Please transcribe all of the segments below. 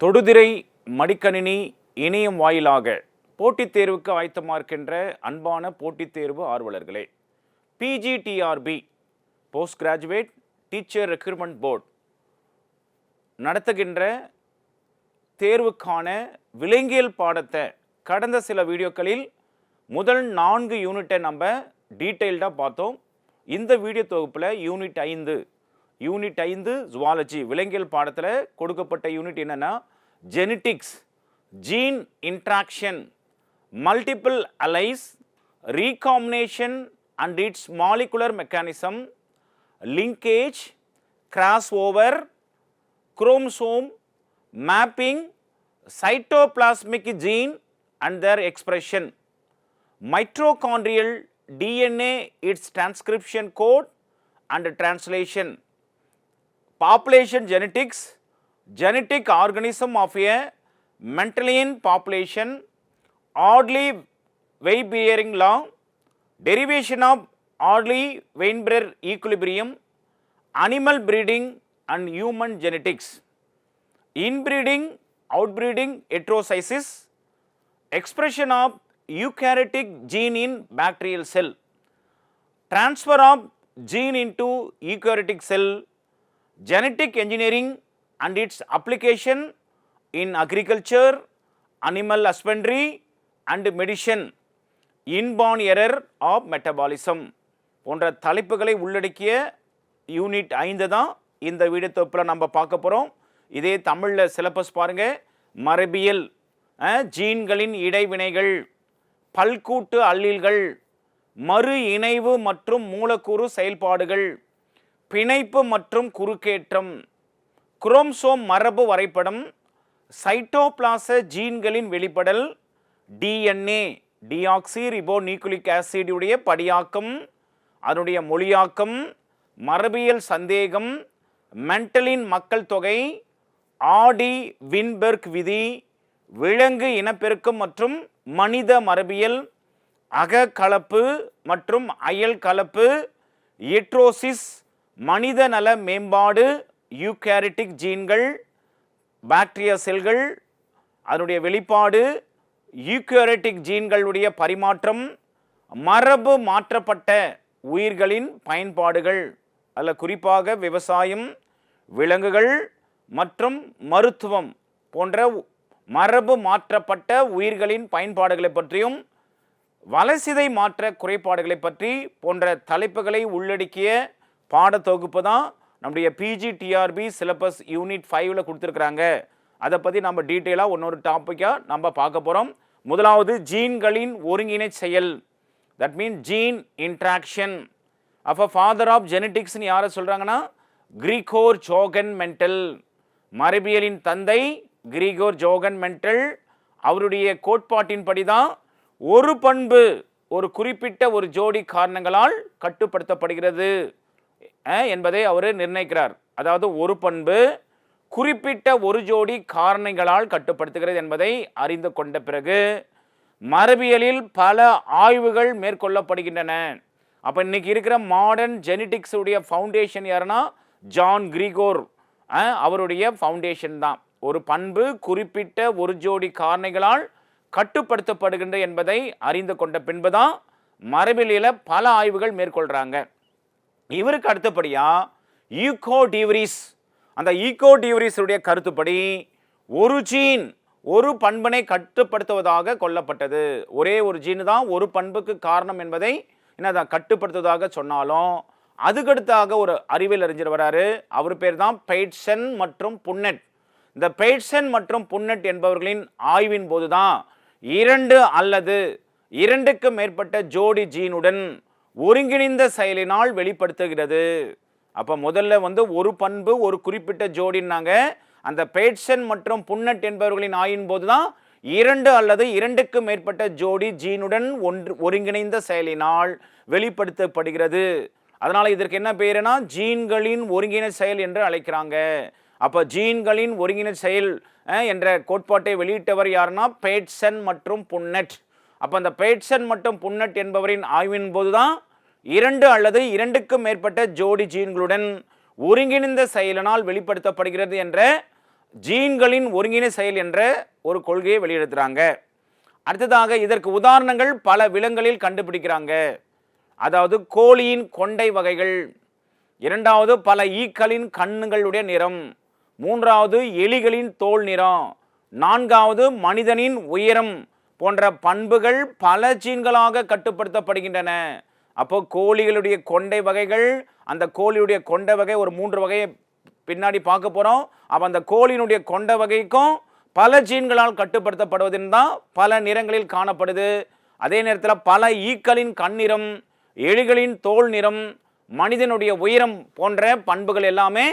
தொடுதிரை மடிக்கணினி இணையம் வாயிலாக போட்டித் தேர்வுக்கு ஆயத்தமாக இருக்கின்ற அன்பான போட்டித் தேர்வு ஆர்வலர்களே PGTRB post graduate teacher recruitment board நடத்துகின்ற தேர்வுக்கான விலங்கியல் பாடத்தை கடந்த சில வீடியோக்களில் முதல் நான்கு யூனிட்டை நம்ம டீட்டெயில்டாக பார்த்தோம். இந்த வீடியோ தொகுப்பில் யூனிட் ஐந்து யூனிட் ஐந்து ஜுவாலஜி விலங்கியல் பாடத்தில் கொடுக்கப்பட்ட யூனிட் என்னென்னா genetics gene interaction multiple alleles recombination and its molecular mechanism linkage cross over chromosome mapping cytoplasmic gene and their expression mitochondrial DNA its transcription code and translation population genetics genetic organism of a Mendelian population oddly weight bearing law derivation of oddly Weinberg equilibrium animal breeding and human genetics inbreeding outbreeding heterocysis expression of eukaryotic gene in bacterial cell transfer of gene into eukaryotic cell genetic engineering and its application in agriculture animal husbandry and medicine. Inborn error of metabolism. போன்ற தலைப்புகளை உள்ளடக்கிய unit ஐந்து தான் இந்த video தொப்பில் நம்ம பார்க்க போகிறோம் இதே தமிழில் சிலபஸ் பாருங்கள் மரபியல் ஜீன்களின் இடைவினைகள் பல்கூட்டு அல்லீல்கள் மறு இணைவு மற்றும் மூலக்கூறு செயல்பாடுகள். பிணைப்பு மற்றும் குறுக்கேற்றம். குரோம்சோம் மரபு வரைபடம் சைட்டோபிளாச ஜீன்களின் வெளிப்படல் டிஎன்ஏ டிஆக்சி ரிபோ நியூக்ளிக் ஆசிடுடைய படியாக்கம் அதனுடைய மொழியாக்கம் மரபியல் சந்தேகம் மென்டலின் மக்கள் தொகை ஆடி வின்பெர்க் விதி விலங்கு இனப்பெருக்கம் மற்றும் மனித மரபியல் அக கலப்பு மற்றும் அயல் கலப்பு எட்ரோசிஸ் மனித நல மேம்பாடு யூகேரிட்டிக் ஜீன்கள் பாக்டீரியா செல்கள் அதனுடைய வெளிப்பாடு யூகேரிட்டிக் ஜீன்களுடைய பரிமாற்றம் மரபு மாற்றப்பட்ட உயிர்களின் பயன்பாடுகள் அதில் குறிப்பாக விவசாயம் விலங்குகள் மற்றும் மருத்துவம் போன்ற மரபு மாற்றப்பட்ட உயிர்களின் பயன்பாடுகளை பற்றியும் வலசிதை மாற்ற குறைபாடுகளை பற்றி போன்ற தலைப்புகளை உள்ளடக்கிய பாடத்தொகுப்பு தான் நம்முடைய பிஜி டிஆர்பி சிலபஸ் யூனிட் ஃபைவ்ல கொடுத்துருக்குறாங்க. அதை பற்றி நம்ம டீட்டெயிலாக இன்னொரு டாப்பிக்காக நம்ம பார்க்க போகிறோம் முதலாவது ஜீன்களின் ஒருங்கிணை செயல். தட் மீன் ஜீன் இன்ட்ராக்ஷன் அப்போ ஃபாதர் ஆஃப் ஜெனட்டிக்ஸ்னு யாரை சொல்கிறாங்கன்னா கிரிகோர் ஜோகன் மென்டல் மரபியலின் தந்தை கிரிகோர் ஜோகன் மென்டல் அவருடைய கோட்பாட்டின்படி தான் ஒரு பண்பு ஒரு குறிப்பிட்ட ஒரு ஜோடி காரணங்களால் கட்டுப்படுத்தப்படுகிறது. என்பதை அவர் நிர்ணயிக்கிறார். அதாவது ஒரு பண்பு குறிப்பிட்ட ஒரு ஜோடி காரணிகளால் கட்டுப்படுத்துகிறது என்பதை அறிந்து கொண்ட பிறகு மரபியலில் பல ஆய்வுகள் மேற்கொள்ளப்படுகின்றன. அப்போ இன்னைக்கு இருக்கிற மாடர்ன் ஜெனட்டிக்ஸ் உடைய ஃபவுண்டேஷன் யாருன்னா? John Gregor. அவருடைய ஃபவுண்டேஷன் தான். ஒரு பண்பு குறிப்பிட்ட ஒரு ஜோடி காரணிகளால் கட்டுப்படுத்தப்படுகின்ற என்பதை அறிந்து கொண்ட பின்புதான் மரபியலில் பல ஆய்வுகள் மேற்கொள்கிறாங்க இவருக்கு அடுத்தபடியாக ஈகோ டிவரிஸ். அந்த ஈகோ டிவரிஸுடைய கருத்துப்படி ஒரு ஜீன் ஒரு பண்பினை கட்டுப்படுத்துவதாக கொல்லப்பட்டது. ஒரே ஒரு ஜீனு தான் ஒரு பண்புக்கு காரணம் என்பதை என்னதான் கட்டுப்படுத்துவதாக சொன்னாலும் அதுக்கடுத்தாக ஒரு அறிவியல் அறிஞர் வராரு. அவர் பேர் தான் பெய்ட்சன் மற்றும் புன்னெட். இந்த பெய்ட்சன் மற்றும் புன்னெட் என்பவர்களின் ஆய்வின் போதுதான் இரண்டு அல்லது இரண்டுக்கு மேற்பட்ட ஜோடி ஜீனுடன் ஒருங்கிணைந்த செயலினால் வெளிப்படுத்துகிறது. அப்போ முதல்ல வந்து ஒரு பண்பு ஒரு குறிப்பிட்ட ஜோடின்னாங்க. அந்த பேட்சன் மற்றும் புன்னட் என்பவர்களின் ஆயின் போது தான் இரண்டு அல்லது இரண்டுக்கு மேற்பட்ட ஜோடி ஜீனுடன் ஒன்று ஒருங்கிணைந்த செயலினால் வெளிப்படுத்தப்படுகிறது. அதனால் இதற்கு என்ன பேருனா ஜீன்களின் ஒருங்கிணை செயல் என்று அழைக்கிறாங்க. அப்போ ஜீன்களின் ஒருங்கிணை செயல் என்ற கோட்பாட்டை வெளியிட்டவர் யாருன்னா பேட்சன் மற்றும் புன்னட். அப்போ அந்த பேட்சன் மற்றும் புன்னட் என்பவரின் ஆய்வின் போதுதான் இரண்டு அல்லது இரண்டுக்கும் மேற்பட்ட ஜோடி ஜீன்களுடன் ஒருங்கிணைந்த செயலினால் வெளிப்படுத்தப்படுகிறது என்ற ஜீன்களின் ஒருங்கிணை செயல் என்ற ஒரு கொள்கையை வெளியிடுறாங்க. அடுத்ததாக இதற்கு உதாரணங்கள் பல விலங்குகளில் கண்டுபிடிக்கிறாங்க. அதாவது கோழியின் கொண்டை வகைகள் இரண்டாவது பல ஈக்களின் கண்ணுகளுடைய நிறம் மூன்றாவது எலிகளின் தோல் நிறம் நான்காவது மனிதனின் உயரம் போன்ற பண்புகள் பல ஜீன்களாக கட்டுப்படுத்தப்படுகின்றன. அப்போ கோழிகளுடைய கொண்டை வகைகள் அந்த கோழியுடைய கொண்டை வகை ஒரு மூன்று வகையை பின்னாடி பார்க்க போகிறோம் அப்போ அந்த கோழியினுடைய கொண்ட வகைக்கும் பல ஜீன்களால் கட்டுப்படுத்தப்படுவதுன்னு தான் பல நிறங்களில் காணப்படுது. அதே நேரத்தில் பல ஈக்களின் கண்ணிறம் எலிகளின் தோல் நிறம் மனிதனுடைய உயரம் போன்ற பண்புகள் எல்லாமே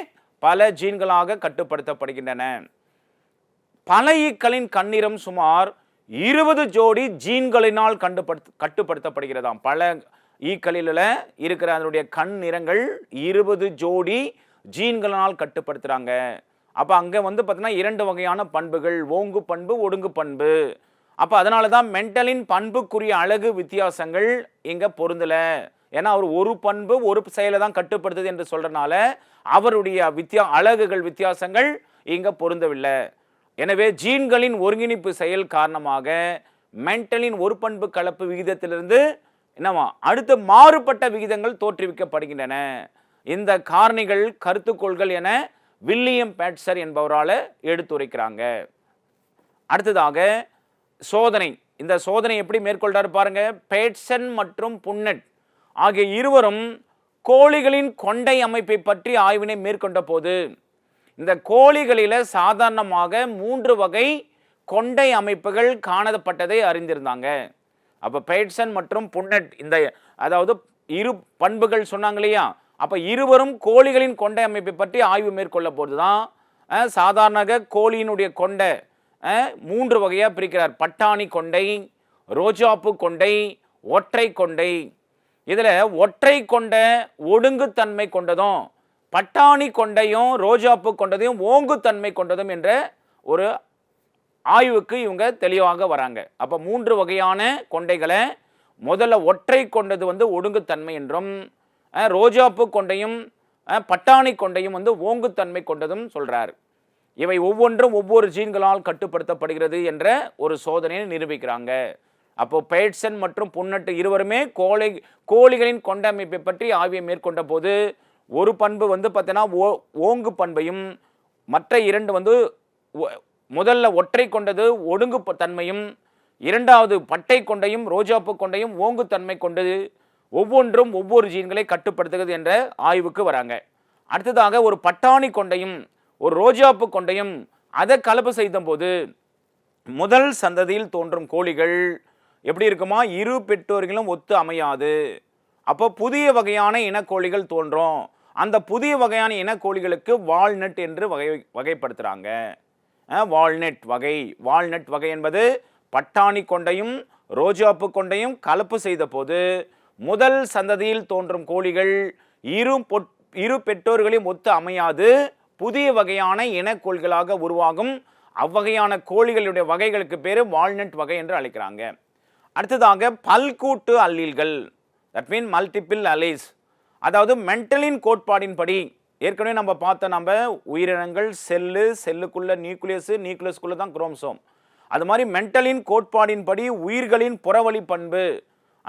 பல ஜீன்களாக கட்டுப்படுத்தப்படுகின்றன. பல ஈக்களின் கண்ணிறம் சுமார் இருபது ஜோடி ஜீன்களினால் கண்டுபடுத்த கட்டுப்படுத்தப்படுகிறதாம். பல ஈக்களில இருக்கிற அதனுடைய கண் நிறங்கள் இருபது ஜோடி ஜீன்களினால் கட்டுப்படுத்துகிறாங்க அப்போ அங்கே வந்து பார்த்தீங்கன்னா இரண்டு வகையான பண்புகள் ஓங்கு பண்பு ஒடுங்கு பண்பு. அப்போ அதனால தான் மென்டலின் பண்புக்குரிய அழகு வித்தியாசங்கள் இங்கே பொருந்தலை. ஏன்னா அவர் ஒரு பண்பு ஒரு செயலை தான் கட்டுப்படுத்துது என்று சொல்கிறனால அவருடைய வித்தியா அழகுகள் வித்தியாசங்கள் இங்கே பொருந்தவில்லை. எனவே ஜீன்களின் ஒருங்கிணைப்பு செயல் காரணமாக மென்டலின் ஒரு பண்பு கலப்பு விகிதத்திலிருந்து என்னவா அடுத்து மாறுபட்ட விகிதங்கள் தோற்றுவிக்கப்படுகின்றன. இந்த காரணிகள் கருத்துக்கோள்கள் என வில்லியம் பேட்சர் என்பவரால் எடுத்துரைக்கிறாங்க. அடுத்ததாக சோதனை. இந்த சோதனை எப்படி மேற்கொள்றாரு பாருங்க. பேட்சன் மற்றும் புன்னட் ஆகிய இருவரும் கோழிகளின் கொண்டை அமைப்பை பற்றி ஆய்வினை மேற்கொண்ட போது இந்த கோழிகளில் சாதாரணமாக மூன்று வகை கொண்டை அமைப்புகள் காணப்பட்டதை அறிந்திருந்தாங்க. அப்போ பெய்ட்சன் மற்றும் புன்னட் இந்த அதாவது இரு பண்புகள் சொன்னாங்க இல்லையா? அப்போ இருவரும் கோழிகளின் கொண்டை அமைப்பை பற்றி ஆய்வு மேற்கொள்ள போது தான் சாதாரண கோழியினுடைய கொண்டை மூன்று வகையாக பிரிக்கிறார். பட்டாணி கொண்டை ரோஜாப்பு கொண்டை ஒற்றை கொண்டை. இதில் ஒற்றை கொண்ட ஒடுங்குத்தன்மை கொண்டதும் பட்டாணி கொண்டையும் ரோஜாப்பு கொண்டதையும் ஓங்குத்தன்மை கொண்டதும் என்ற ஒரு ஆய்வுக்கு இவங்க தெளிவாக வராங்க. அப்போ மூன்று வகையான கொண்டைகளை முதல்ல ஒற்றை கொண்டது வந்து ஒடுங்குத்தன்மை என்றும் ரோஜாப்பு கொண்டையும் பட்டாணி கொண்டையும் வந்து ஓங்குத்தன்மை கொண்டதும் சொல்கிறார் இவை ஒவ்வொன்றும் ஒவ்வொரு ஜீன்களால் கட்டுப்படுத்தப்படுகிறது என்ற ஒரு சோதனையை நிரூபிக்கிறாங்க. அப்போ பேட்சன் மற்றும் புன்னட்டு இருவருமே கோழி கோழிகளின் கொண்டமைப்பை பற்றி ஆய்வை மேற்கொண்ட போது ஒரு பண்பு வந்து பார்த்தீங்கன்னா ஓ ஓங்கு பண்பையும் மற்ற இரண்டு வந்து ஒ- முதல்ல ஒற்றை கொண்டது ஒடுங்கு தன்மையும் இரண்டாவது பட்டை கொண்டையும் ரோஜாப்பு கொண்டையும் ஓங்கு தன்மை கொண்டது ஒவ்வொன்றும் ஒவ்வொரு ஜீன்களை கட்டுப்படுத்துகிறது என்ற ஆய்வுக்கு வராங்க. அடுத்ததாக ஒரு பட்டாணி கொண்டையும் ஒரு ரோஜாப்பு கொண்டையும் அதை கலப்பு செய்தபோது முதல் சந்ததியில் தோன்றும் கோழிகள் எப்படி இருக்குமா? இரு பெற்றோர்களும் ஒத்து அமையாது. அப்போ புதிய வகையான இனக்கோழிகள் தோன்றும். அந்த புதிய வகையான இனக்கோழிகளுக்கு வால்நட் என்று வகை வகைப்படுத்துகிறாங்க வால்நட் வகை. வால்நட் வகை என்பது பட்டாணி கொண்டையும் ரோஜாப்பு கொண்டையும் கலப்பு செய்த போது முதல் சந்ததியில் தோன்றும் கோழிகள் இரு பொட் இரு பெற்றோர்களையும் ஒத்து அமையாது. புதிய வகையான இனக்கோள்களாக உருவாகும் அவ்வகையான கோழிகளுடைய வகைகளுக்கு பேர் வால்நட் வகை என்று அழைக்கிறாங்க. அடுத்ததாக பல்கூட்டு அல்லீல்கள். தட் மீன் மல்டிபிள் அலைஸ் அதாவது மென்டலின் கோட்பாடின்படி ஏற்கனவே நம்ம பார்த்த நம்ம உயிரினங்கள் செல்லு செல்லுக்குள்ள நியூக்ளியஸு நியூக்ளியஸ்குள்ள தான் குரோம்சோம். அது மாதிரி மென்டலின் கோட்பாடின்படி உயிர்களின் புறவழி பண்பு.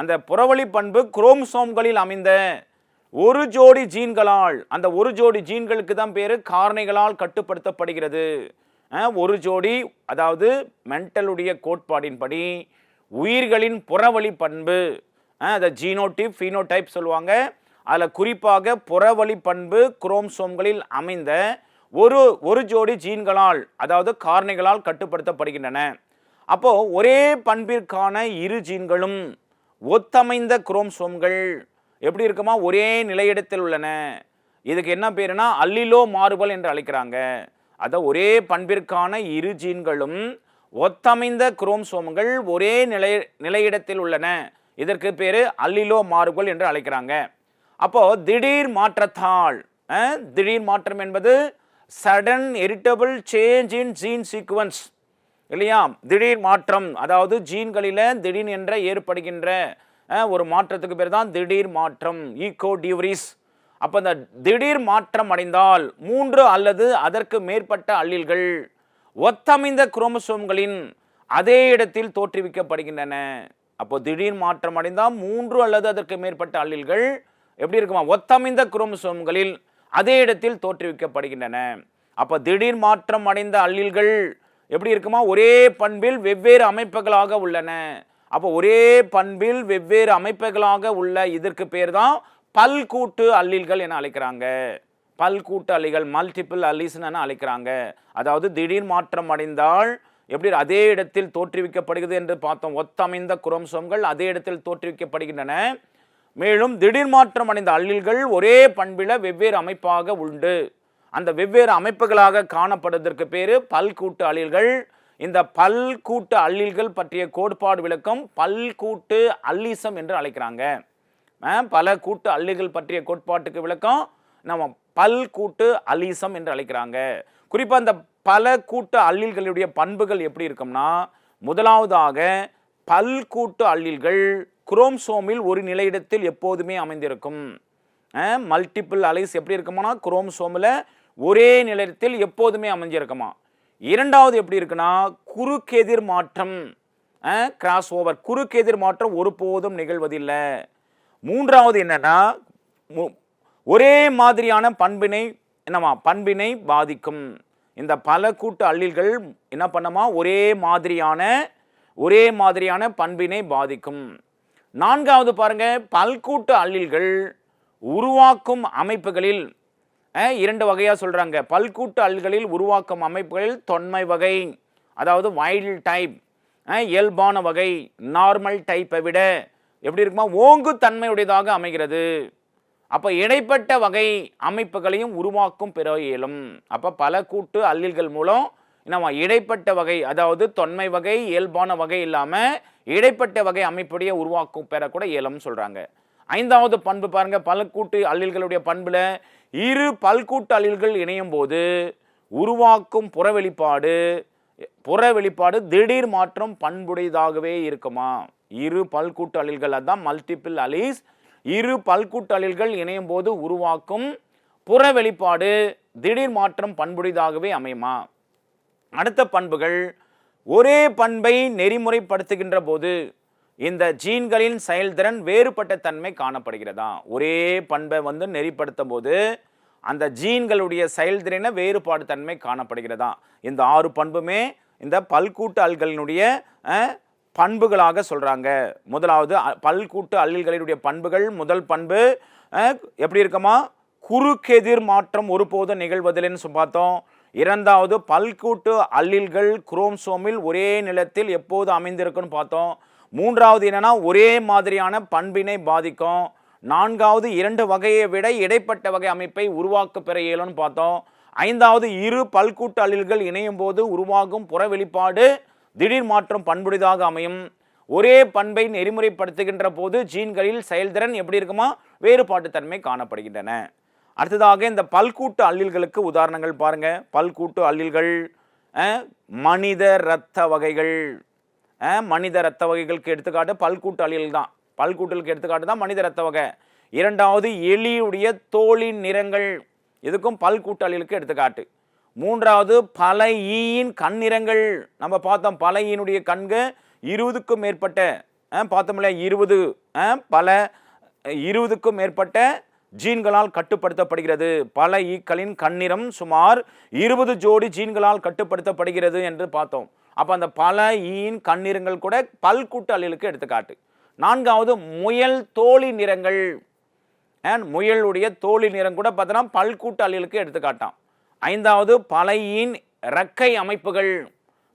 அந்த புறவழி பண்பு குரோம்சோம்களில் அமைந்த ஒரு ஜோடி ஜீன்களால் அந்த ஒரு ஜோடி ஜீன்களுக்கு தான் பேர் காரணிகளால் கட்டுப்படுத்தப்படுகிறது. ஒரு ஜோடி அதாவது மென்டலுடைய கோட்பாடின்படி உயிர்களின் புறவழி பண்பு. அதை ஜீனோடிப் ஃபீனோடைப் சொல்லுவாங்க. அதில் குறிப்பாக புறவழி பண்பு குரோம்சோம்களில் அமைந்த ஒரு ஒரு ஜோடி ஜீன்களால் அதாவது காரணிகளால் கட்டுப்படுத்தப்படுகின்றன. அப்போது ஒரே பண்பிற்கான இரு ஜீன்களும் ஒத்தமைந்த குரோம்சோம்கள் எப்படி இருக்குமா? ஒரே நிலையிடத்தில் உள்ளன. இதுக்கு என்ன பேருனா அல்லிலோ மாறுபல் என்று அழைக்கிறாங்க. அதான் ஒரே பண்பிற்கான இரு ஜீன்களும் ஒத்தமைந்த குரோம்சோம்கள் ஒரே நிலை நிலையிடத்தில் உள்ளன. இதற்கு பேர் அல்லிலோ மாறுபல் என்று அழைக்கிறாங்க. அப்போது திடீர் மாற்றத்தால் திடீர் மாற்றம் என்பது sudden heritable change in gene sequence இல்லையா? திடீர் மாற்றம் அதாவது ஜீன்களில் திடீர் என்ற ஏற்படுகின்ற ஒரு மாற்றத்துக்கு பேர் தான் திடீர் மாற்றம் ஈகோ டியூரிஸ் அப்போ இந்த திடீர் மாற்றம் அடைந்தால் மூன்று அல்லது அதற்கு மேற்பட்ட அல்லில்கள் ஒத்தமைந்த குரோமசோம்களின் அதே இடத்தில் தோற்றுவிக்கப்படுகின்றன. அப்போ திடீர் மாற்றம் அடைந்தால் மூன்று அல்லது அதற்கு மேற்பட்ட அல்லில்கள் எப்படி இருக்குமா? ஒத்தமைந்த குரோமசோம்களில் அதே இடத்தில் தோற்றுவிக்கப்படுகின்றன. அப்போ திடீர் மாற்றம் அடைந்த அல்லில்கள் எப்படி இருக்குமா? ஒரே பண்பில் வெவ்வேறு அமைப்புகளாக உள்ளன. அப்போ ஒரே பண்பில் வெவ்வேறு அமைப்புகளாக உள்ள இதற்கு பேர் தான் பல்கூட்டு அல்லில்கள் என அழைக்கிறாங்க. பல்கூட்டு அல்லிகள் மல்டிபிள் அல்லீஸ்னு அழைக்கிறாங்க. அதாவது திடீர் மாற்றம் அடைந்தால் எப்படி அதே இடத்தில் தோற்றுவிக்கப்படுகிறது என்று பார்த்தோம். ஒத்தமைந்த குரோம்சோம்கள் அதே இடத்தில் தோற்றுவிக்கப்படுகின்றன. மேலும் திடீர் மாற்றம் அடைந்த அல்லில்கள் ஒரே பண்பில வெவ்வேறு அமைப்பாக உண்டு. அந்த வெவ்வேறு அமைப்புகளாக காணப்படுவதற்கு பேர் பல்கூட்டு அழில்கள் இந்த பல்கூட்டு அல்லில்கள் பற்றிய கோட்பாடு விளக்கம் பல்கூட்டு அல்லிசம் என்று அழைக்கிறாங்க. பல கூட்டு அல்லிகள் பற்றிய கோட்பாட்டுக்கு விளக்கம் நம்ம பல்கூட்டு அல்லீசம் என்று அழைக்கிறாங்க. குறிப்பாக இந்த பல கூட்டு அல்லில்களுடைய பண்புகள் எப்படி இருக்கும்னா முதலாவதாக பல்கூட்டு அல்லில்கள் குரோம்சோமில் ஒரு நிலையிடத்தில் எப்போதுமே அமைந்திருக்கும். மல்டிபிள் அலைஸ் எப்படி இருக்குமானா குரோம்சோமில் ஒரே நிலையத்தில் எப்போதுமே அமைஞ்சிருக்குமா? இரண்டாவது எப்படி இருக்குன்னா குறுக்கெதிர் மாற்றம். கிராஸ் ஓவர் குறுக்கெதிர் மாற்றம் ஒருபோதும் நிகழ்வதில்லை. மூன்றாவது என்னென்னா மு- ஒரே மாதிரியான பண்பினை என்னமா பண்பினை பாதிக்கும். இந்த பல கூட்டு அள்ளில்கள் என்ன பண்ணுமா ஒரே மாதிரியான ஒரே மாதிரியான பண்பினை பாதிக்கும். நான்காவது பாருங்க பல்கூட்டு அல்லில்கள் உருவாக்கும் அமைப்புகளில் இரண்டு வகையா சொல்றாங்க. பல்கூட்டு அல்களில் உருவாக்கும் அமைப்புகளில் தொன்மை வகை அதாவது வைல்ட் டைப் இயல்பான வகை நார்மல் டைப்பை விட எப்படி இருக்குமா ஓங்கு தன்மையுடையதாக அமைகிறது. அப்போ இடைப்பட்ட வகை அமைப்புகளையும் உருவாக்கும் பெற இயலும் அப்போ பல கூட்டு அல்லில்கள் மூலம் நம்ம இடைப்பட்ட வகை அதாவது தொன்மை வகை இயல்பான வகை இல்லாமல் இடைப்பட்ட வகை அமைப்புடைய உருவாக்கும் பெற கூட இயலும்னு சொல்கிறாங்க ஐந்தாவது பண்பு பாருங்கள் பல்கூட்டு அல்லீல்களுடைய பண்பில் இரு பல்கூட்டு அல்லீல்கள் இணையும் போது உருவாக்கும் புற வெளிப்பாடு புற வெளிப்பாடு திடீர் மாற்றம் பண்புடையதாகவே இருக்குமா? இரு பல்கூட்டு அலில்கள் அதான் மல்டிபிள் அலீஸ் இரு பல்கூட்டு அலில்கள் இணையும் போது உருவாக்கும் புற வெளிப்பாடு திடீர் மாற்றம் பண்புடையதாகவே அமையுமா? அடுத்த பண்புகள் ஒரே பண்பை நெறிமுறைப்படுத்துகின்ற போது இந்த ஜீன்களின் செயல்திறன் வேறுபட்ட தன்மை காணப்படுகிறதா? ஒரே பண்பை வந்து நெறிப்படுத்தும் போது அந்த ஜீன்களுடைய செயல்திறனை வேறுபாடு தன்மை காணப்படுகிறதா? இந்த ஆறு பண்புமே இந்த பல்கூட்டு அல்களினுடைய பண்புகளாக சொல்கிறாங்க முதலாவது பல்கூட்டு அல்களினுடைய பண்புகள் முதல் பண்பு எப்படி இருக்குமா? குறுக்கெதிர் மாற்றம் ஒருபோதும் நிகழ்வதில்லைன்னு பார்த்தோம். இரண்டாவது பல்கூட்டு அல்லில்கள் குரோம்சோமில் ஒரே நிலத்தில் எப்போது அமைந்திருக்குன்னு பார்த்தோம். மூன்றாவது என்னன்னா ஒரே மாதிரியான பண்பினை பாதிக்கும். நான்காவது இரண்டு வகையை விட இடைப்பட்ட வகை அமைப்பை உருவாக்க பெற இயலும்னு பார்த்தோம். ஐந்தாவது இரு பல்கூட்டு அல்லில்கள் இணையும் போது உருவாகும் புற வெளிப்பாடு திடீர் மாற்றம் பண்புடையதாக அமையும். ஒரே பண்பை நெறிமுறைப்படுத்துகின்ற போது ஜீன்களில் செயல்திறன் எப்படி இருக்குமா? வேறுபாட்டுத்தன்மை காணப்படுகின்றன. அடுத்ததாக இந்த பல்கூட்டு அல்லில்களுக்கு உதாரணங்கள் பாருங்கள் பல்கூட்டு அல்லில்கள் மனித இரத்த வகைகள் மனித இரத்த வகைகளுக்கு எடுத்துக்காட்டு பல்கூட்டு அல்லில் தான். பல்கூட்டலுக்கு எடுத்துக்காட்டு தான் மனித இரத்த வகை. இரண்டாவது எலியுடைய தோளின் நிறங்கள். இதுக்கும் பல்கூட்டு அல்லிலுக்கு எடுத்துக்காட்டு. மூன்றாவது பல ஈயின் கண்ணிறங்கள் நம்ம பார்த்தோம் பல ஈயினுடைய கண்கு இருபதுக்கும் மேற்பட்ட பார்த்தோம்ல இருபது பல இருபதுக்கும் மேற்பட்ட ஜீன்களால் கட்டுப்படுத்தப்படுகிறது. பல ஈக்களின் கண்ணிறம் சுமார் இருபது ஜோடி ஜீன்களால் கட்டுப்படுத்தப்படுகிறது என்று பார்த்தோம். அப்போ அந்த பல ஈயின் கண்ணிறங்கள் கூட பல்கூட்டு அல்லலுக்கு எடுத்துக்காட்டு. நான்காவது முயல் தோழி நிறங்கள். அண்ட் முயலுடைய தோழி நிறம் கூட பார்த்தோன்னா பல்கூட்டு அல்லலுக்கு எடுத்துக்காட்டாம். ஐந்தாவது பழையின் இறக்கை அமைப்புகள்.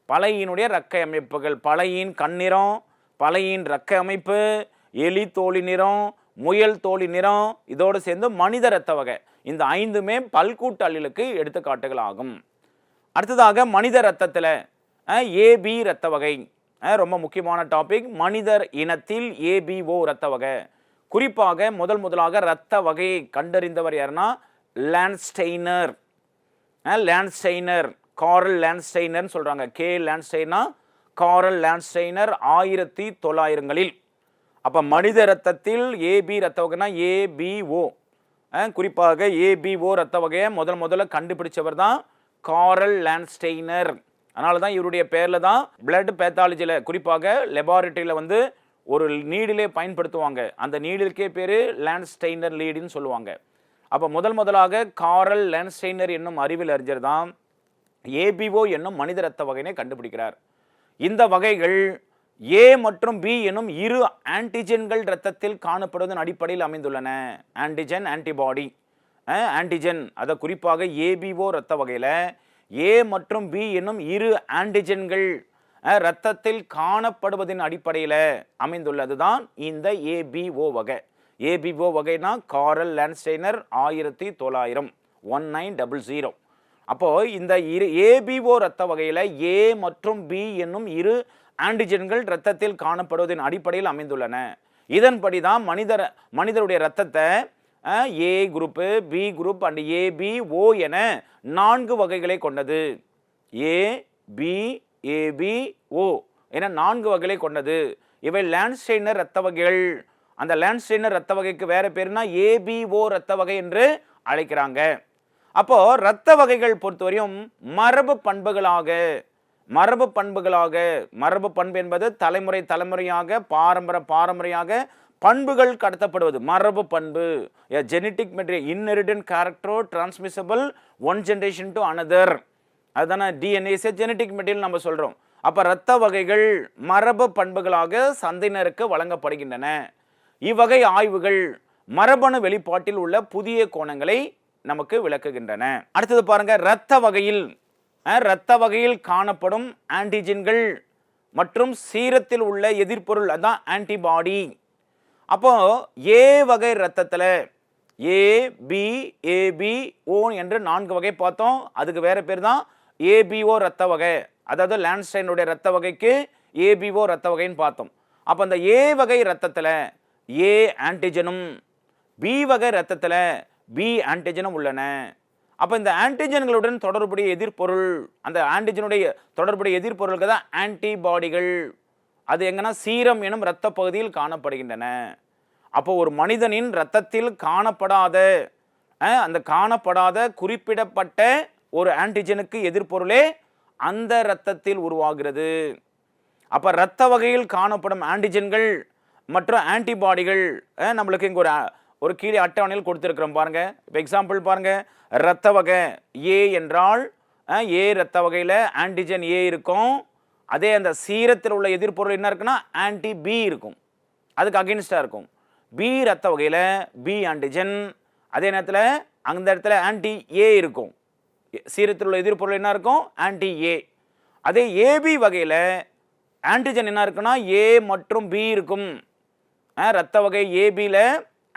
பழையினுடைய இறக்கை அமைப்புகள். பழையின் கண்ணிறம் பழையின் இறக்கை அமைப்பு எலி தோழி நிறம் முயல் தோழி நிறம் இதோடு சேர்ந்து மனித இரத்த வகை. இந்த ஐந்துமே பல்கூட்டு அல்லலுக்கு எடுத்துக்காட்டுகள் ஆகும் அடுத்ததாக மனித ரத்தத்தில் ஏபி இரத்த வகை. ரொம்ப முக்கியமான டாபிக். மனிதர் இனத்தில் ஏபிஓ இரத்த வகை. குறிப்பாக முதல் முதலாக இரத்த வகையை கண்டறிந்தவர் யாருன்னா லேண்ட்ஸ்டெய்னர் லேண்ட்ஸ்டெய்னர் காரல் லேண்ட்ஸ்டெய்னர்னு சொல்கிறாங்க கே லேண்ட்ஸ்டெய்னா காரல் லேண்ட்ஸ்டெய்னர் ஆயிரத்தி தொள்ளாயிரங்களில். அப்போ மனித ரத்தத்தில் ஏபி ரத்த வகைனா ஏபிஓ குறிப்பாக ஏபிஓ ரத்த வகையை முதல் முதல்ல கண்டுபிடிச்சவர் தான் காரல் லேண்ட்ஸ்டெய்னர் அதனால தான் இவருடைய பேரில் தான் பிளட் பேத்தாலஜியில் குறிப்பாக லெபார்டரியில் வந்து ஒரு நீடிலே பயன்படுத்துவாங்க. அந்த நீடிலுக்கே பேர் லேண்ட்ஸ்டெய்னர் லீடுன்னு சொல்லுவாங்க. அப்போ முதல் முதலாக காரல் லேண்ட்ஸ்டெய்னர் என்னும் அறிவில் அறிஞர் தான் ஏபிஓ என்னும் மனித ரத்த வகையினை கண்டுபிடிக்கிறார். இந்த வகைகள் ஏ மற்றும் பி எனும் இரு ஆன்டிஜென்கள் இரத்தத்தில் காணப்படுவதன் அடிப்படையில் அமைந்துள்ளன. ஆன்டிஜென் ஆன்டிபாடி ஆன்டிஜென் அதை குறிப்பாக ஏபிஓ இரத்த வகையில் ஏ மற்றும் பி என்னும் இரு ஆன்டிஜென்கள் இரத்தத்தில் காணப்படுவதின் அடிப்படையில் அமைந்துள்ளது தான் இந்த ஏபிஓ வகை. ஏபிஓ வகைனா காரல் லேண்ட்ஸ்டைனர் ஆயிரத்தி தொள்ளாயிரம் ஒன் நைன் டபுள் ஜீரோ அப்போது இந்த இரு ஏபிஓ ரத்த வகையில் ஏ மற்றும் பி என்னும் இரு ஆன்டிஜென்கள் இரத்தத்தில் காணப்படுவதன் அடிப்படையில் அமைந்துள்ளன. இதன்படி தான் மனிதர் மனிதருடைய இரத்தத்தை A group B group and AB O என நான்கு வகைகளை கொண்டது. ஏ பி ஏபி ஓ என நான்கு வகைகளை கொண்டது. இவை லேண்ட்ஸ்டெய்னர் இரத்த வகைகள். அந்த லேண்ட்ஸ்டெய்னர் இரத்த வகைக்கு வேறு பேர்னா ஏபிஓ இரத்த வகை என்று அழைக்கிறாங்க. அப்போது இரத்த வகைகள் பொறுத்தவரையும் மரபு பண்புகளாக மரபு பண்புகளாக மரபு பண்பு என்பது தலைமுறை தலைமுறையாக பாரம்பரிய பாரம்பரியாக பண்புகள் கடத்தப்படுவது. மரபு பண்பு genetic material inherited கேரக்டரோ transmissible one generation to another அதுதானே டிஎன்ஏஸே ஜெனட்டிக் மெட்டீரியல் நம்ம சொல்கிறோம் அப்போ ரத்த வகைகள் மரபு பண்புகளாக சந்தையினருக்கு வழங்கப்படுகின்றன. இவ்வகை ஆய்வுகள் மரபணு வெளிப்பாட்டில் உள்ள புதிய கோணங்களை நமக்கு விளக்குகின்றன. அடுத்தது பாருங்க இரத்த வகையில் இரத்த வகையில் காணப்படும் ஆன்டிஜென்கள் மற்றும் சீரத்தில் உள்ள எதிர்ப்பொருள் அதான் ஆன்டிபாடி அப்போது ஏ வகை ரத்தத்தில் ஏ பி ஏபி ஓ என்று நான்கு வகை பார்த்தோம். அதுக்கு வேற பேர் தான் ஏபிஓ ரத்த வகை. அதாவது லேண்ட்ஸ்டைனுடைய ரத்த வகைக்கு ஏபிஓ ரத்த வகைன்னு பார்த்தோம். அப்போ அந்த ஏ வகை ரத்தத்தில் ஏ ஆன்டிஜனும் பி வகை ரத்தத்தில் பி ஆன்டிஜனும் உள்ளன. அப்போ இந்த ஆன்டிஜன்களுடன் தொடர்புடைய எதிர்ப்பொருள் அந்த ஆன்டிஜனுடைய தொடர்புடைய எதிர்ப்பொருளுக்கு தான் ஆன்டிபாடிகள் அது எங்கன்னா சீரம் எனும் இரத்த பகுதியில் காணப்படுகின்றன. அப்போ ஒரு மனிதனின் இரத்தத்தில் காணப்படாத அந்த காணப்படாத குறிப்பிடப்பட்ட ஒரு ஆன்டிஜனுக்கு எதிர்ப்பொருளே அந்த இரத்தத்தில் உருவாகிறது. அப்போ இரத்த வகையில் காணப்படும் ஆன்டிஜன்கள் மற்றும் ஆன்டிபாடிகள் நம்மளுக்கு இங்கே ஒரு ஒரு கீழே அட்டவணையில் கொடுத்துருக்குறோம் பாருங்கள் இப்போ எக்ஸாம்பிள் பாருங்கள் இரத்த வகை ஏ என்றால் ஏ இரத்த வகையில் ஆன்டிஜன் ஏ இருக்கும். அதே அந்த சீரத்தில் உள்ள எதிர்பொருள் என்ன இருக்குன்னா ஆன்டி பி இருக்கும். அதுக்கு அகெயின்ஸ்டாக இருக்கும். பி ரத்த வகையில் பி ஆன்டிஜன் அதே நேரத்தில் அந்த இடத்துல ஆன்டி ஏ இருக்கும். சீரத்தில் உள்ள எதிர்பொருள் என்ன இருக்கும்? ஆன்டி ஏ அதே ஏபி வகையில் ஆன்டிஜன் என்ன இருக்குன்னா ஏ மற்றும் பி இருக்கும். ரத்த வகை ஏபியில்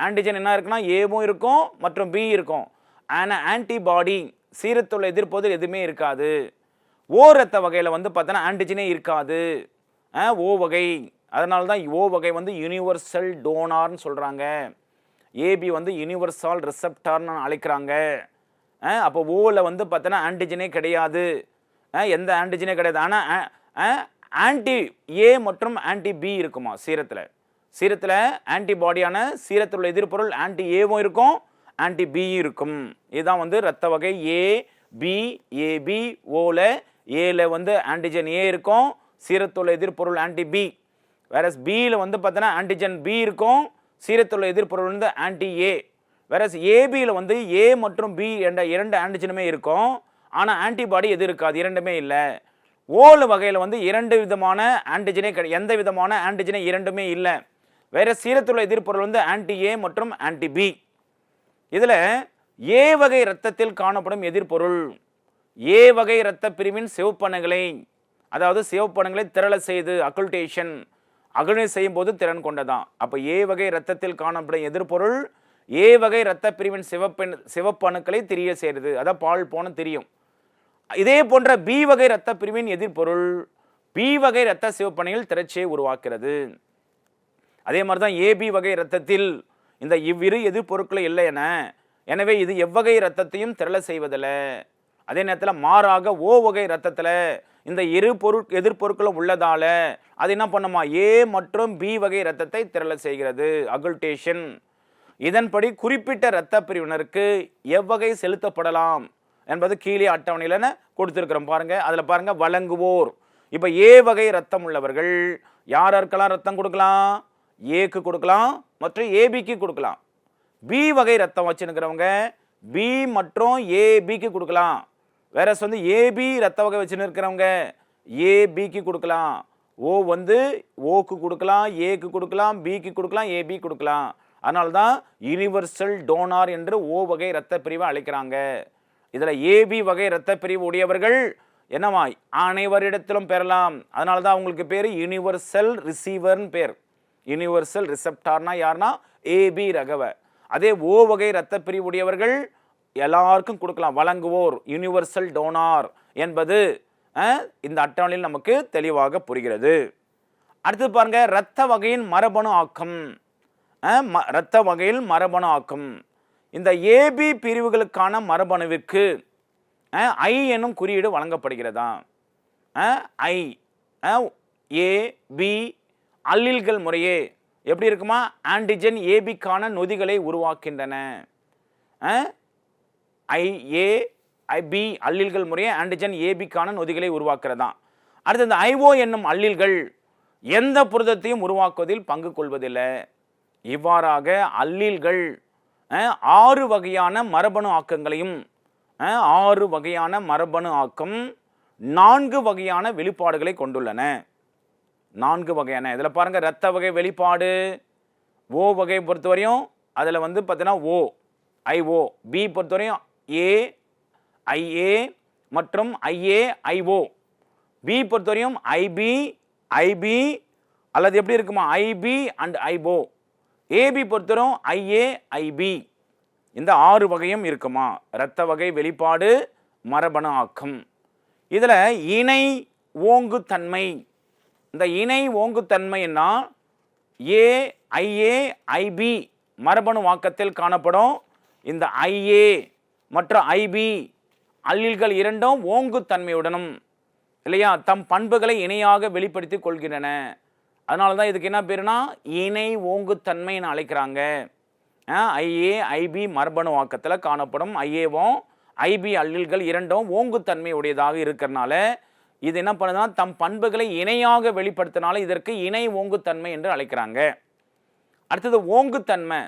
ஆன்டிஜன் என்ன இருக்குன்னா ஏவும் இருக்கும் மற்றும் பி இருக்கும். ஆனால் ஆன்டிபாடி சீரத்துள்ள எதிர்ப்பொருள் எதுவுமே இருக்காது. ஓ ரத்த வகையில் வந்து பார்த்தோன்னா ஆன்டிஜனே இருக்காது. ஓ வகை. அதனால தான் ஓ வகை வந்து யூனிவர்சல் டோனார்னு சொல்கிறாங்க ஏபி வந்து யூனிவர்சல் ரிசப்டார்னு அழைக்கிறாங்க. அப்போ ஓவில் வந்து பார்த்தோன்னா ஆன்டிஜனே கிடையாது. எந்த ஆன்டிஜனே கிடையாது. ஆனால் ஆன்டி ஏ மற்றும் ஆன்டி பி இருக்குமா சீரத்தில்? சீரத்தில் ஆன்டிபாடியான சீரத்தில் உள்ள எதிர்பொருள் ஆன்டி ஏவும் இருக்கும் ஆன்டி பியும் இருக்கும். இதுதான் வந்து ரத்த வகை ஏ பி ஏபி ஓவில் ஏல வந்து ஆன்டிஜன் ஏ இருக்கும் சீரத்துள்ள எதிர்பொருள் ஆன்டி பி வேறஸ் பியில் வந்து பார்த்தோன்னா ஆன்டிஜன் பி இருக்கும் சீரத்துள்ள எதிர்பொருள் வந்து ஆன்டி ஏ வேறஸ் ஏபியில் வந்து ஏ மற்றும் பி என்ற இரண்டு ஆன்டிஜனுமே இருக்கும் ஆனால் ஆன்டிபாடி எது இருக்காது இரண்டுமே இல்லை. ஓல் வகையில் வந்து இரண்டு விதமான ஆன்டிஜனே கிடை எந்த விதமான ஆன்டிஜனே இரண்டுமே இல்லை. வேறு சீரத்துள்ள எதிர்ப்பொருள் வந்து ஆன்டி ஏ மற்றும் ஆன்டி பி இதில் ஏ வகை இரத்தத்தில் காணப்படும் எதிர்ப்பொருள் ஏ வகை இரத்த பிரிவின் சிவப்பணுகளை அதாவது சிவப்பணுகளை திரள செய்து அக்குல்டேஷன் அகழ்வை செய்யும் போது திறன் கொண்டதான் அப்போ ஏ வகை இரத்தத்தில் காணப்படும் எதிர்ப்பொருள் ஏ வகை இரத்த பிரிவின் சிவப்பெண் சிவப்பணுக்களை திரிய செய்கிறது. அதான் பால் போன தெரியும். இதே போன்ற பி வகை இரத்த பிரிவின் எதிர்ப்பொருள் பி வகை இரத்த சிவப்பணுகள் திரட்சியை உருவாக்கிறது அதே மாதிரி தான் ஏபி வகை இரத்தத்தில் இந்த இவ்விரு எதிர்ப்பொருட்கள் இல்லை என. எனவே இது எவ்வகை இரத்தத்தையும் திரள செய்வதில்லை. அதே நேரத்தில் மாறாக ஓ வகை இரத்தத்தில் இந்த இரு பொருள் எதிர்பொருட்களும் உள்ளதால் அது என்ன பண்ணுமா? ஏ மற்றும் பி வகை இரத்தத்தை திரள செய்கிறது. அகுல்டேஷன் இதன்படி குறிப்பிட்ட இரத்த பிரிவினருக்கு எவ்வகை செலுத்தப்படலாம் என்பது கீழே அட்டவணையில் கொடுத்துருக்குறோம் பாருங்கள் அதில் பாருங்கள் வழங்குவோர். இப்போ ஏ வகை ரத்தம் உள்ளவர்கள் யார் யாருக்கெல்லாம் ரத்தம் கொடுக்கலாம்? ஏக்கு கொடுக்கலாம் மற்றும் ஏபிக்கு கொடுக்கலாம். பி வகை ரத்தம் வச்சுருக்கிறவங்க பி மற்றும் ஏபிக்கு கொடுக்கலாம். வேற வந்து ஏபி ரத்த வகை வச்சுன்னு இருக்கிறவங்க ஏபிக்கு கொடுக்கலாம். ஓ வந்து ஓக்கு கொடுக்கலாம் ஏக்கு கொடுக்கலாம் பிக்கு கொடுக்கலாம் ஏபி கொடுக்கலாம். அதனால தான் யூனிவர்சல் டோனார் என்று ஓ வகை இரத்த பிரிவை அழைக்கிறாங்க. இதில் ஏபி வகை இரத்த பிரிவு உடையவர்கள் என்னவா அனைவரிடத்திலும் பெறலாம். அதனால தான் அவங்களுக்கு பேர் யூனிவர்சல் ரிசீவர்னு பேர். யூனிவர்சல் ரிசெப்டார்னா யாருன்னா ஏபி ரகவ. அதே ஓ வகை இரத்த பிரிவுடையவர்கள் எல்லாருக்கும் கொடுக்கலாம். வழங்குவோர் யூனிவர்சல் டோனார் என்பது இந்த அட்டவணையில் நமக்கு தெளிவாக புரிகிறது. அடுத்து பாருங்க இரத்த வகையின் மரபணு ஆக்கம். ம- இரத்த வகையில் மரபணு ஆக்கம். இந்த ஏபி பிரிவுகளுக்கான மரபணுவிற்கு ஐ என்னும் குறியீடு வழங்கப்படுகிறதா? ஐ ஏ பி அல்லில்கள் முறையே எப்படி இருக்குமா? ஆன்டிஜன் ஏபிக்கான நொதிகளை உருவாக்கின்றன. அஹ், ஐஏ ஐபி அல்லில்கள் முறையே ஆன்டிஜன் ஏபிக்கான நொதிகளை உருவாக்குறதா. அடுத்து இந்த ஐஓ என்னும் அல்லில்கள் எந்த புரதத்தையும் உருவாக்குவதில் பங்கு கொள்வதில்லை. இவ்வாறாக அல்லில்கள் ஆறு வகையான மரபணு ஆக்கங்களையும் ஆறு வகையான மரபணு ஆக்கம் நான்கு வகையான வெளிப்பாடுகளை கொண்டுள்ளன. நான்கு வகையான. இதில் பாருங்கள் ரத்த வகை வெளிப்பாடு ஓ வகையை பொறுத்தவரையும் அதில் வந்து பார்த்தீங்கன்னா ஓ ஐஓ. பி பொறுத்தவரையும் ஏ ஐஏ மற்றும் ஐஏ ஐஓ. பி பொறுத்தவரையும் ஐபி ஐபி அல்லது எப்படி இருக்குமா? ஐபி அண்ட் ஐபோ ஏபி பொறுத்தவரையும் ஐஏ ஐபி. இந்த ஆறு வகையும் இருக்குமா? இரத்த வகை வெளிப்பாடு மரபணு ஆக்கம். இதில் இணை ஓங்குத்தன்மை இந்த இணை ஓங்குத்தன்மைன்னா ஏ ஐஏ ஐபி மரபணு வாக்கத்தில் காணப்படும். இந்த ஐஏ மற்றும் ஐபி அல்லில்கள் இரண்டும் ஓங்குத்தன்மையுடனும் இல்லையா? தம் பண்புகளை இணையாக வெளிப்படுத்தி கொள்கின்றன. அதனால தான் இதுக்கு என்ன பேருனா? இணை ஓங்குத்தன்மைன்னு அழைக்கிறாங்க. ஐஏ ஐபி மரபணு வாக்கத்தில் காணப்படும். ஐஏவும் ஐபி அல்லில்கள் இரண்டும் ஓங்குத்தன்மை உடையதாக இருக்கிறனால இது என்ன பண்ணுதுன்னா தம் பண்புகளை இணையாக வெளிப்படுத்தினாலும் இதற்கு இணை ஓங்குத்தன்மை என்று அழைக்கிறாங்க. அடுத்தது ஓங்குத்தன்மை.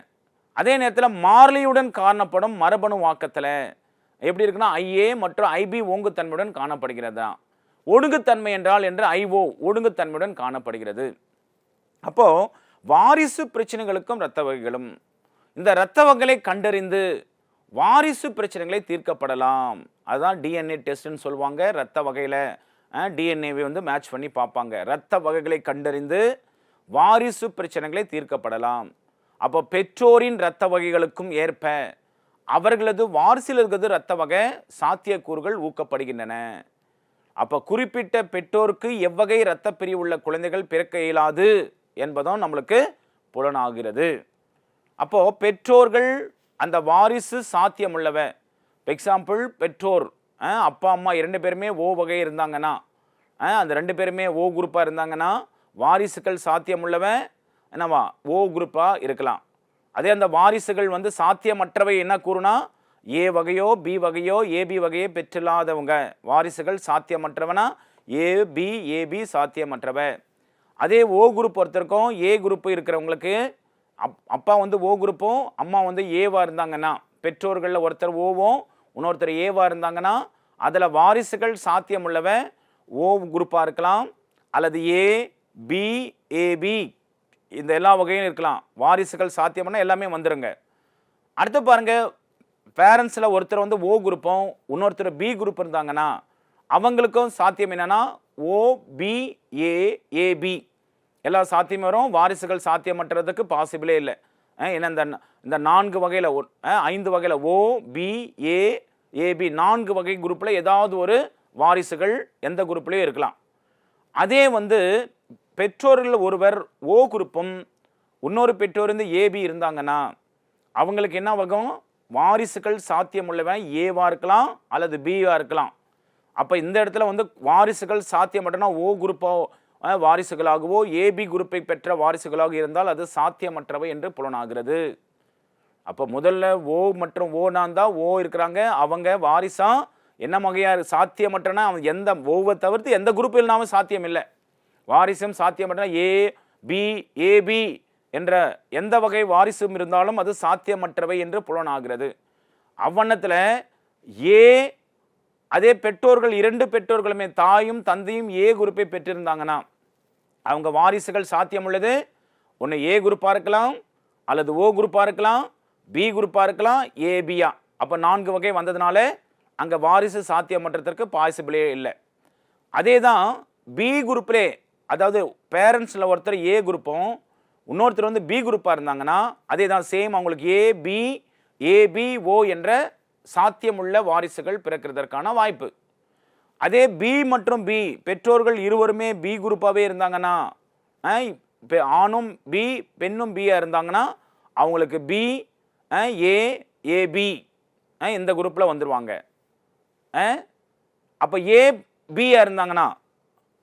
அதே நேரத்தில் மார்லியுடன் காணப்படும் மரபணு வாக்கத்தில் எப்படி இருக்குன்னா ஐஏ மற்றும் ஐபி ஓங்குத்தன்மையுடன் காணப்படுகிறதா? ஒடுங்குத்தன்மை என்றால் என்று ஐஓ ஒடுங்குத்தன்மையுடன் காணப்படுகிறது. அப்போது வாரிசு பிரச்சனைகளுக்கும் இரத்த வகைகளும் இந்த இரத்த வகைகளை கண்டறிந்து வாரிசு பிரச்சனைகளை தீர்க்கப்படலாம். அதுதான் டிஎன்ஏ டெஸ்ட்னு சொல்லுவாங்க இரத்த வகையில் டிஎன்ஏவை வந்து மேட்ச் பண்ணி பார்ப்பாங்க. இரத்த வகைகளை கண்டறிந்து வாரிசு பிரச்சனைகளை தீர்க்கப்படலாம். அப்போ பெற்றோரின் இரத்த வகைகளுக்கும் ஏற்ப அவர்களது வாரிசில் இருக்கிறது இரத்த வகை சாத்தியக்கூறுகள் ஊக்கப்படுகின்றன. அப்போ குறிப்பிட்ட பெற்றோருக்கு எவ்வகை இரத்த பிரிவு உள்ள குழந்தைகள் பிறக்க இயலாது என்பதும் நம்மளுக்கு புலனாகிறது. அப்போது பெற்றோர்கள் அந்த வாரிசு சாத்தியமுள்ளவ எக்ஸாம்பிள் பெற்றோர் அப்பா அம்மா இரண்டு பேருமே ஓ வகை இருந்தாங்கன்னா அந்த ரெண்டு பேருமே ஓ குரூப்பாக இருந்தாங்கன்னா வாரிசுகள் சாத்தியமுள்ளவன் என்னவா? ஓ குரூப்பாக இருக்கலாம். அதே அந்த வாரிசுகள் வந்து சாத்தியமற்றவை என்ன கூறுனா ஏ வகையோ பி வகையோ ஏபி வகையோ பெற்றில்லாதவங்க. வாரிசுகள் சாத்தியமற்றவனா? ஏ பி ஏபி சாத்தியமற்றவ. அதே ஓ குரூப் ஒருத்தருக்கும் ஏ குரூப் இருக்கிறவங்களுக்கு அப் அப்பா வந்து ஓ குரூப்பும் அம்மா வந்து ஏவா இருந்தாங்கன்னா பெற்றோர்களில் ஒருத்தர் ஓவும் இன்னொருத்தர் ஏவாக இருந்தாங்கன்னா அதில் வாரிசுகள் சாத்தியம் உள்ளவன் ஓ குரூப்பாக இருக்கலாம் அல்லது ஏ பி ஏபி இந்த எல்லா வகையும் இருக்கலாம். வாரிசுகள் சாத்தியம்னா எல்லாமே வந்துடுங்க அடுத்து பாருங்கள் பேரண்ட்ஸில் ஒருத்தர் வந்து ஓ குரூப்பும் இன்னொருத்தர் பி குரூப் இருந்தாங்கன்னா அவங்களுக்கும் சாத்தியம் என்னென்னா ஓ பி ஏ ஏபி எல்லா சாத்தியம் வரும். வாரிசுகள் சாத்தியமற்றதுக்கு பாசிபிளே இல்லை. ஏன்னா இந்த இந்த நான்கு வகையில் ஐந்து வகையில் ஓ பி ஏ ஏபி நான்கு வகை குரூப்பில் ஏதாவது ஒரு வாரிசுகள் எந்த குரூப்லேயும் இருக்கலாம். அதே வந்து பெற்றோரில் ஒருவர் ஓ குரூப்பும் இன்னொரு பெற்றோர் வந்து ஏபி இருந்தாங்கன்னா அவங்களுக்கு என்ன வகும்? வாரிசுகள் சாத்தியமுள்ளவன் ஏவாக இருக்கலாம் அல்லது பியாக இருக்கலாம். அப்போ இந்த இடத்துல வந்து வாரிசுகள் சாத்தியம் ஓ குரூப்போ வாரிசுகளாகவோ ஏபி குரூப்பை பெற்ற வாரிசுகளாக இருந்தால் அது சாத்தியமற்றவை என்று புலனாகிறது. அப்போ முதல்ல ஓ மற்றும் ஓனா தான் ஓ இருக்கிறாங்க. அவங்க வாரிசா என்ன வகையாக சாத்தியமற்றனா? அவன் எந்த ஓவை தவிர்த்து எந்த குரூப் இல்லாமல் சாத்தியம் இல்லை வாரிசும் சாத்தியமற்றனா. ஏ பி ஏபி என்ற எந்த வகை வாரிசும் இருந்தாலும் அது சாத்தியமற்றவை என்று புலனாகிறது. அவ்வண்ணத்தில் ஏ அதே பெற்றோர்கள் இரண்டு பெற்றோர்களுமே தாயும் தந்தையும் ஏ குரூப்பை பெற்றிருந்தாங்கன்னா அவங்க வாரிசுகள் சாத்தியம் உள்ளது. ஒன்று ஏ குரூப்பாக இருக்கலாம் அல்லது ஓ குரூப்பாக இருக்கலாம் பி குரூப்பாக இருக்கலாம் ஏபியா அப்போ நான்கு வகை வந்ததுனால அங்கே வாரிசு சாத்தியமற்றதற்கு பாசிபிளே இல்லை. அதே தான் பி குரூப்லே அதாவது பேரண்ட்ஸில் ஒருத்தர் ஏ குரூப்பும் இன்னொருத்தர் வந்து பி குரூப்பாக இருந்தாங்கன்னா அதே தான் சேம் அவங்களுக்கு ஏ பி ஏபி ஓ என்ற சாத்தியமுள்ள வாரிசுகள் பிறக்கிறதற்கான வாய்ப்பு. அதே பி மற்றும் பி பெற்றோர்கள் இருவருமே பி குரூப்பாகவே இருந்தாங்கன்னா இப்போ ஆணும் பி பெண்ணும் பியாக இருந்தாங்கன்னா அவங்களுக்கு பி ஏ ஏபி இந்த குரூப்பில் வந்துடுவாங்க அப்போ ஏ பியாக இருந்தாங்கன்னா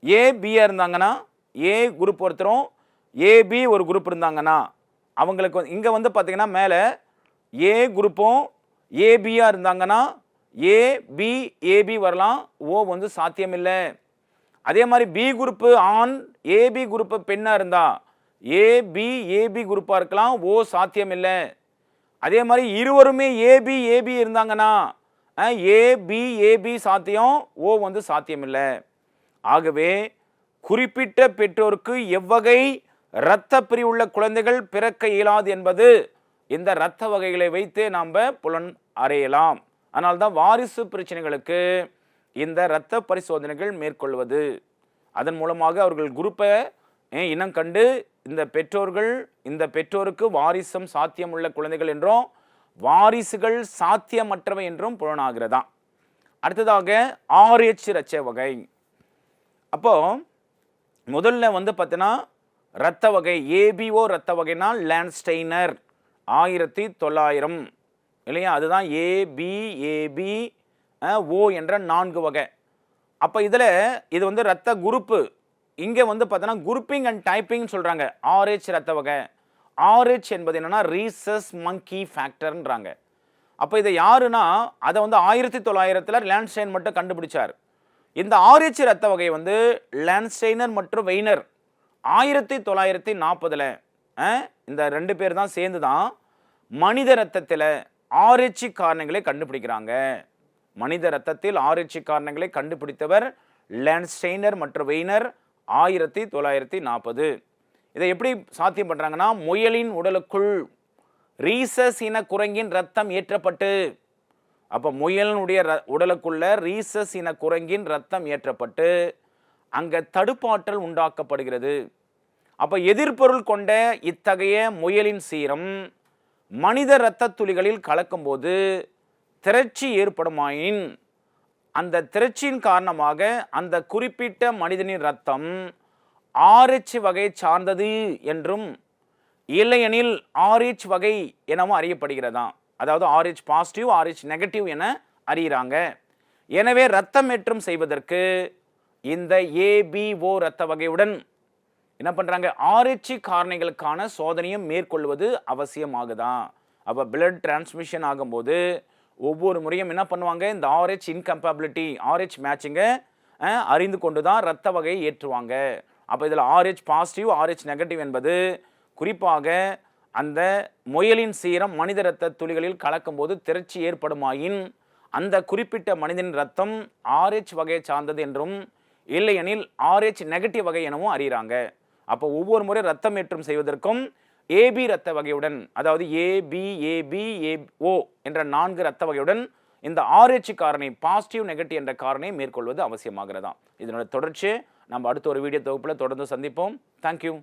ஏ பியாக இருந்தாங்கன்னா ஏ குரூப் ஒருத்தரும் ஏபி ஒரு குரூப் இருந்தாங்கன்னா அவங்களுக்கு இங்கே வந்து பார்த்தீங்கன்னா மேலே ஏ குரூப்பும் ஏபியாக இருந்தாங்கன்னா ஏ பி ஏபி வரலாம் ஓ வந்து சாத்தியம் இல்லை அதே மாதிரி பி குரூப்பு ஆண் ஏபி குரூப்பு பெண்ணாக இருந்தா ஏபி ஏபி குரூப்பாக இருக்கலாம் ஓ சாத்தியம் இல்லை அதே மாதிரி இருவருமே ஏபி ஏபி இருந்தாங்கன்னா ஏபி ஏபி சாத்தியம் ஓ வந்து சாத்தியம் இல்லை ஆகவே குறிப்பிட்ட பெற்றோருக்கு எவ்வகை இரத்த பிரிவுள்ள குழந்தைகள் பிறக்க இயலாது என்பது இந்த இரத்த வகைகளை வைத்தே நாம் புலன் அறையலாம். அதனால்தான் வாரிசு பிரச்சனைகளுக்கு இந்த இரத்த பரிசோதனைகள் மேற்கொள்வது. அதன் மூலமாக அவர்கள் குரூப்பை இனம் கண்டு இந்த பெற்றோர்கள் இந்த பெற்றோருக்கு வாரிசம் சாத்தியமுள்ள குழந்தைகள் என்றும் வாரிசுகள் சாத்தியமற்றவை என்றும் புலனாகிறதா? அடுத்ததாக ஆர்ஹெச் இரச்ச வகை. அப்போது முதல்ல வந்து பார்த்தீங்கன்னா இரத்த வகை ஏபிஓ ரத்த வகைனா லேண்ட்ஸ்டெய்னர் ஆயிரத்தி தொள்ளாயிரம். இல்லையா? அதுதான் ஏபி ஏபி ஓ என்ற நான்கு வகை. அப்போ இதில் இது வந்து ரத்த குரூப்பு. இங்கே வந்து பார்த்தோன்னா குரூப்பிங் அண்ட் டைப்பிங் சொல்கிறாங்க ஆர்ஹெச் ரத்த வகை. ஆர்ஹெச் என்பது என்னென்னா ரீசஸ் மங்கி ஃபேக்டர்ன்றாங்க அப்போ இதை யாருன்னா அதை வந்து ஆயிரத்தி தொள்ளாயிரத்தில் லேண்ட்ஸ்டைன் மட்டும் கண்டுபிடிச்சார். இந்த ஆர்ஹெச் ரத்த வகை வந்து லேண்ட்ஸ்டைனர் மற்றும் வெய்னர் ஆயிரத்தி தொள்ளாயிரத்தி நாற்பதில் இந்த ரெண்டு பேர் தான் சேர்ந்து தான் மனித ரத்தத்தில் ஆராய்ச்சி காரணங்களை கண்டுபிடிக்கிறாங்க. மனித ரத்தத்தில் ஆராய்ச்சி காரணங்களை கண்டுபிடித்தவர் லேண்ட்ஸ்டைனர் மற்றும் வெய்னர் ஆயிரத்தி தொள்ளாயிரத்தி நாற்பது. இதை எப்படி சாத்தியம் பண்ணுறாங்கன்னா முயலின் உடலுக்குள் ரீசஸ் இன குரங்கின் ரத்தம் ஏற்றப்பட்டு அப்போ முயலினுடைய ர உடலுக்குள்ள ரீசஸ் இன குரங்கின் ரத்தம் ஏற்றப்பட்டு அங்கே தடுப்பாற்றல் உண்டாக்கப்படுகிறது. அப்போ எதிர்பொருள் கொண்ட இத்தகைய முயலின் சீரம் மனித இரத்த துளிகளில் கலக்கும்போது திரட்சி ஏற்படுமாயின் அந்த திரட்சியின் காரணமாக அந்த குறிப்பிட்ட மனிதனின் ரத்தம் ஆர்ஹெச் வகை சார்ந்தது என்றும் இல்லையெனில் ஆர்ஹெச் வகை எனவும் அறியப்படுகிறதா? அதாவது ஆர்ஹெச் பாசிட்டிவ் ஆர்ஹெச் நெகட்டிவ் என அறிகிறாங்க. எனவே ரத்தம் ஏற்றம் செய்வதற்கு இந்த ஏபிஓ இரத்த வகையுடன் என்ன பண்ணுறாங்க ஆர்ஹெச்சி காரணிகளுக்கான சோதனையும் மேற்கொள்வது அவசியமாகுதான் அப்போ பிளட் டிரான்ஸ்மிஷன் ஆகும்போது ஒவ்வொரு முறையும் என்ன பண்ணுவாங்க? இந்த ஆர்ஹெச் இன்கம்பபிலிட்டி ஆர்ஹெச் மேட்சிங்கை அறிந்து கொண்டு தான் ரத்த வகையை ஏற்றுவாங்க. அப்போ இதில் ஆர்ஹெச் பாசிட்டிவ் ஆர்ஹெச் நெகட்டிவ் என்பது குறிப்பாக அந்த முயலின் சீரம் மனித இரத்த துளிகளில் கலக்கும்போது திரட்சி ஏற்படுமாயின் அந்த குறிப்பிட்ட மனிதனின் ரத்தம் ஆர்ஹெச் வகையை சார்ந்தது என்றும் இல்லையெனில் ஆர்ஹெச் நெகட்டிவ் வகை எனவும் அறிகிறாங்க. அப்போ ஒவ்வொரு முறை ரத்தம் ஏற்றம் செய்வதற்கும் ஏபி ரத்த வகையுடன் அதாவது ஏபி ஏபி ஏஓ ஓ என்ற நான்கு இரத்த வகையுடன் இந்த ஆர்ஹெச் காரணி பாசிட்டிவ் நெகட்டிவ் என்ற காரணை மேற்கொள்வது அவசியமாகிறதா? இதனோட தொடர்ச்சி நம்ம அடுத்த ஒரு வீடியோ தொகுப்பில் தொடர்ந்து சந்திப்போம். தேங்க்யூ